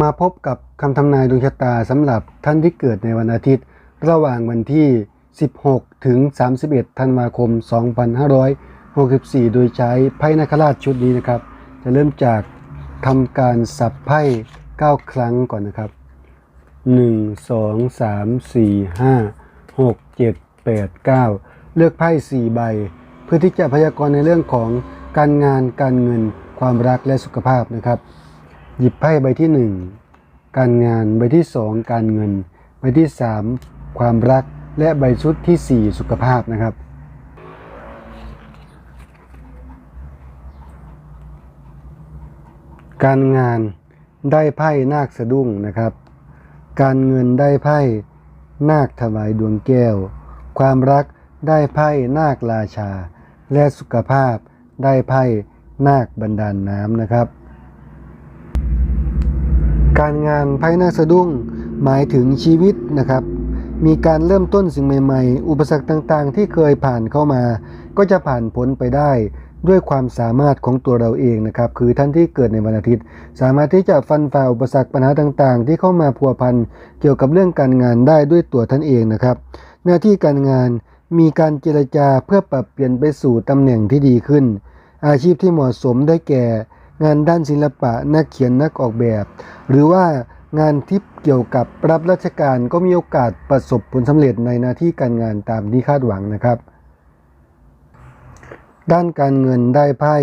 มาพบกับคำทำนายดวงชะตาสำหรับท่านที่เกิดในวันอาทิตย์ ระหว่างวันที่ 16 ถึง 31 ธันวาคม 2564 โดยใช้ไพ่นาคราชชุดนี้นะครับ จะเริ่มจากทำการสับไพ่9 ครั้งก่อนนะครับ 1 2 3 4 5 6 7 8 9 เลือกไพ่ 4 ใบ เพื่อที่จะพยากรณ์ในเรื่องของการงานการเงินความรักและสุขภาพนะครับ หยิบไพ่ใบที่ 1 การงานใบที่ 2 การเงิน ใบที่ 3 ความรักและใบชุดที่ 4 สุขภาพนะครับการงานได้ไพ่นาคสะดุ้งนะครับ การเงินได้ไพ่นาคถวายดวงแก้ว ความรักได้ไพ่นาคราชา และสุขภาพได้ไพ่นาคบันดาลน้ำนะครับ การงานไพ่นาสะดุ้งหมายถึงชีวิตนะครับ มีการเริ่มต้นสิ่งใหม่ๆ อุปสรรคต่างๆ ที่เคยผ่านเข้ามา ก็จะผ่านพ้นไปได้ด้วยความสามารถของตัวเราเองนะครับ คือท่านที่เกิดในวันอาทิตย์ สามารถที่จะฟันฝ่าอุปสรรคปัญหาต่างๆ ที่เข้ามาพัวพันเกี่ยวกับเรื่องการงานได้ด้วยตัวท่านเองนะครับ หน้าที่การงานมีการเจรจาเพื่อปรับเปลี่ยนไปสู่ตำแหน่งที่ดีขึ้น อาชีพที่เหมาะสมได้แก่ งานด้านศิลปะนักเขียนนักออกแบบ หรือว่างานที่เกี่ยวกับรับราชการก็มีโอกาสประสบผลสำเร็จในหน้าที่การงานตามที่คาดหวังนะครับ ด้านการเงินได้ไพ่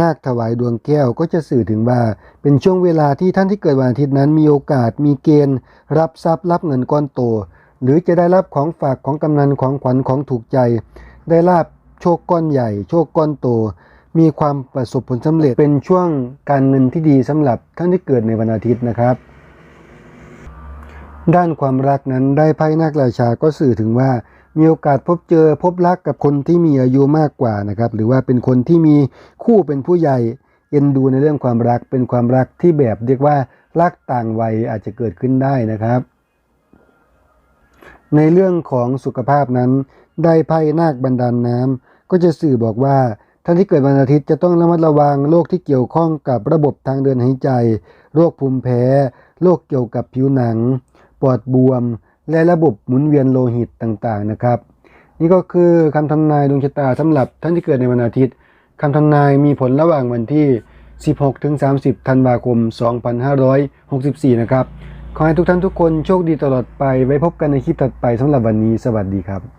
นาคถวายดวงแก้วก็จะสื่อถึงว่า เป็นช่วงเวลาที่ท่านที่เกิดวันอาทิตย์นั้นมีโอกาสมีเกณฑ์ รับทรัพย์รับเงินก้อนโต หรือจะได้รับของฝากของกำนันของขวัญของถูกใจ ได้ลาบโชคก้อนใหญ่ โชคก้อนโต มีความประสบผลสำเร็จเป็นช่วงการเงินที่ดีสำหรับท่านที่เกิดในวันอาทิตย์นะครับ ด้านความรักนั้นได้ไพ่นาคราชาก็สื่อถึงว่ามีโอกาสพบเจอพบรักกับคนที่มีอายุมากกว่านะครับหรือว่าเป็นคนที่มีคู่เป็นผู้ใหญ่เอ็นดูในเรื่องความรักเป็นความรักที่แบบเรียกว่ารักต่างวัยอาจจะเกิดขึ้นได้นะครับ ในเรื่องของสุขภาพนั้น ได้ไพ่นาคบันดาลน้ำก็จะสื่อบอกว่า ท่านที่เกิดวันอาทิตย์จะต้องระมัดระวังโรคที่เกี่ยวข้องกับระบบทางเดินหายใจ โรคภูมิแพ้ โรคเกี่ยวกับผิวหนัง ปอดบวม และระบบหมุนเวียนโลหิตต่างๆนะครับ นี่ก็คือคำทำนายดวงชะตาสำหรับท่านที่เกิดในวันอาทิตย์คำทำนายมีผลระหว่างวันที่ 16ถึง30 ธันวาคม 2564 นะครับ ขอให้ทุกท่านทุกคนโชคดีตลอดไป ไว้พบกันในคลิปถัดไปสำหรับวันนี้ สวัสดีครับ